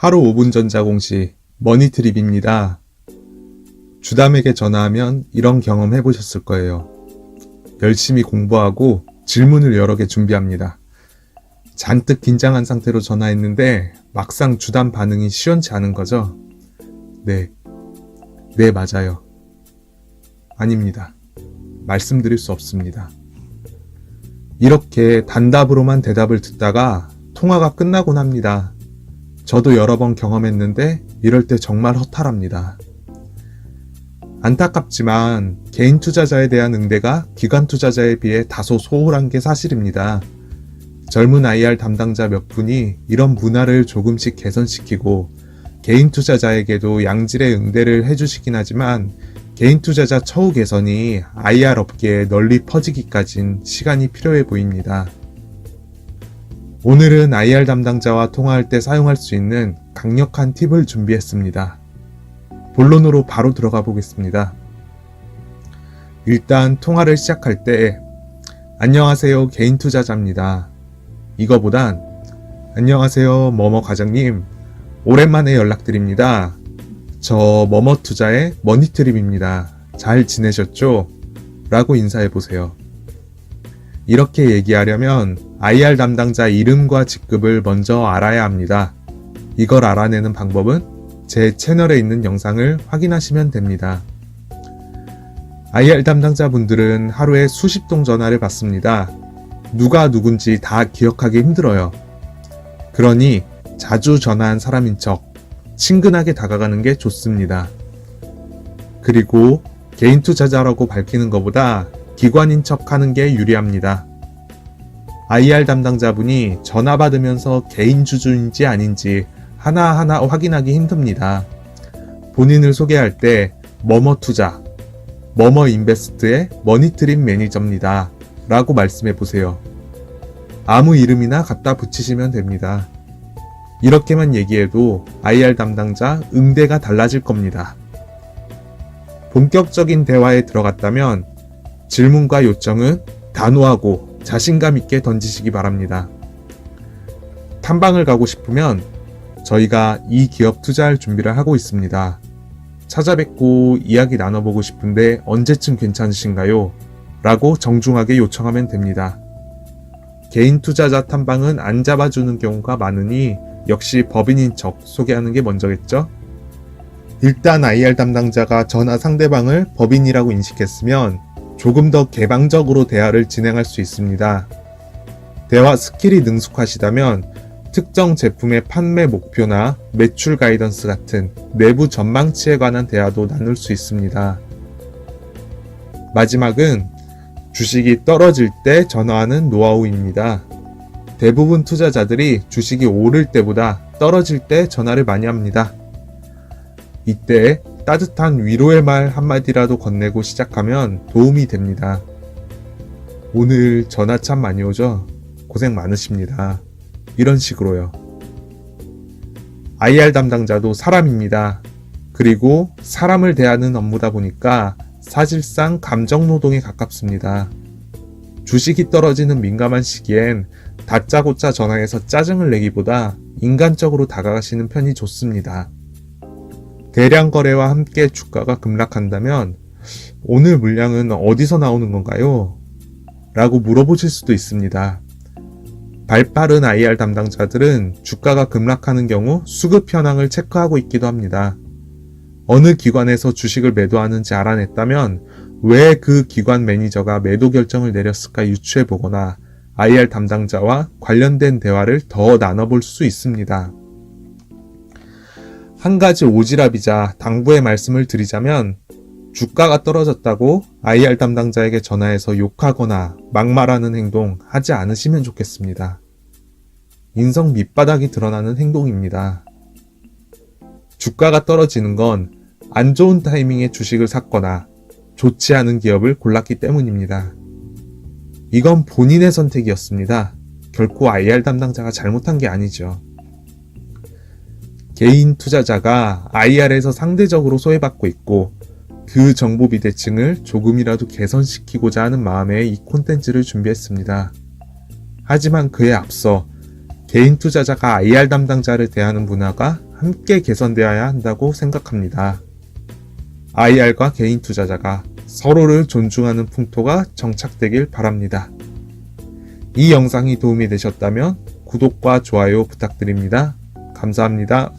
하루 5분 전자공시 머니트립입니다. 주담에게 전화하면 이런 경험 해보셨을 거예요. 열심히 공부하고 질문을 여러 개 준비합니다. 잔뜩 긴장한 상태로 전화했는데 막상 주담 반응이 시원치 않은 거죠? 네. 네, 맞아요. 아닙니다. 말씀드릴 수 없습니다. 이렇게 단답으로만 대답을 듣다가 통화가 끝나곤 합니다. 저도 여러 번 경험했는데 이럴 때 정말 허탈합니다. 안타깝지만 개인 투자자에 대한 응대가 기관 투자자에 비해 다소 소홀한 게 사실입니다. 젊은 IR 담당자 몇 분이 이런 문화를 조금씩 개선시키고 개인 투자자에게도 양질의 응대를 해주시긴 하지만 개인 투자자 처우 개선이 IR 업계에 널리 퍼지기까진 시간이 필요해 보입니다. 오늘은 IR 담당자와 통화할 때 사용할 수 있는 강력한 팁을 준비했습니다. 본론으로 바로 들어가 보겠습니다. 일단 통화를 시작할 때 안녕하세요 개인 투자자입니다. 이거보단 안녕하세요 뭐뭐 과장님 오랜만에 연락드립니다. 저 뭐뭐 투자의 머니트립입니다. 잘 지내셨죠? 라고 인사해 보세요. 이렇게 얘기하려면 IR 담당자 이름과 직급을 먼저 알아야 합니다. 이걸 알아내는 방법은 제 채널에 있는 영상을 확인하시면 됩니다. IR 담당자분들은 하루에 수십 통 전화를 받습니다. 누가 누군지 다 기억하기 힘들어요. 그러니 자주 전화한 사람인 척 친근하게 다가가는 게 좋습니다. 그리고 개인 투자자라고 밝히는 것보다 기관인 척 하는 게 유리합니다. IR 담당자분이 전화 받으면서 개인 주주인지 아닌지 하나하나 확인하기 힘듭니다. 본인을 소개할 때 뭐뭐 투자, 뭐뭐 인베스트의 머니트림 매니저입니다. 라고 말씀해 보세요. 아무 이름이나 갖다 붙이시면 됩니다. 이렇게만 얘기해도 IR 담당자 응대가 달라질 겁니다. 본격적인 대화에 들어갔다면 질문과 요청은 단호하고 자신감 있게 던지시기 바랍니다. 탐방을 가고 싶으면 저희가 이 기업 투자할 준비를 하고 있습니다. 찾아뵙고 이야기 나눠보고 싶은데 언제쯤 괜찮으신가요? 라고 정중하게 요청하면 됩니다. 개인 투자자 탐방은 안 잡아주는 경우가 많으니 역시 법인인 척 소개하는 게 먼저겠죠? 일단 IR 담당자가 전화 상대방을 법인이라고 인식했으면 조금 더 개방적으로 대화를 진행할 수 있습니다. 대화 스킬이 능숙하시다면 특정 제품의 판매 목표나 매출 가이던스 같은 내부 전망치에 관한 대화도 나눌 수 있습니다. 마지막은 주식이 떨어질 때 전화하는 노하우입니다. 대부분 투자자들이 주식이 오를 때보다 떨어질 때 전화를 많이 합니다. 이때 따뜻한 위로의 말 한마디라도 건네고 시작하면 도움이 됩니다. 오늘 전화 참 많이 오죠? 고생 많으십니다. 이런 식으로요. IR 담당자도 사람입니다. 그리고 사람을 대하는 업무다 보니까 사실상 감정 노동에 가깝습니다. 주식이 떨어지는 민감한 시기엔 다짜고짜 전화해서 짜증을 내기보다 인간적으로 다가가시는 편이 좋습니다. 대량 거래와 함께 주가가 급락한다면 오늘 물량은 어디서 나오는 건가요? 라고 물어보실 수도 있습니다. 발 빠른 IR 담당자들은 주가가 급락하는 경우 수급 현황을 체크하고 있기도 합니다. 어느 기관에서 주식을 매도하는지 알아냈다면 왜 그 기관 매니저가 매도 결정을 내렸을까 유추해 보거나 IR 담당자와 관련된 대화를 더 나눠볼 수 있습니다. 한 가지 오지랖이자 당부의 말씀을 드리자면 주가가 떨어졌다고 IR 담당자에게 전화해서 욕하거나 막말하는 행동 하지 않으시면 좋겠습니다. 인성 밑바닥이 드러나는 행동입니다. 주가가 떨어지는 건 안 좋은 타이밍에 주식을 샀거나 좋지 않은 기업을 골랐기 때문입니다. 이건 본인의 선택이었습니다. 결코 IR 담당자가 잘못한 게 아니죠. 개인 투자자가 IR에서 상대적으로 소외받고 있고 그 정보 비대칭을 조금이라도 개선시키고자 하는 마음에 이 콘텐츠를 준비했습니다. 하지만 그에 앞서 개인 투자자가 IR 담당자를 대하는 문화가 함께 개선되어야 한다고 생각합니다. IR과 개인 투자자가 서로를 존중하는 풍토가 정착되길 바랍니다. 이 영상이 도움이 되셨다면 구독과 좋아요 부탁드립니다. 감사합니다.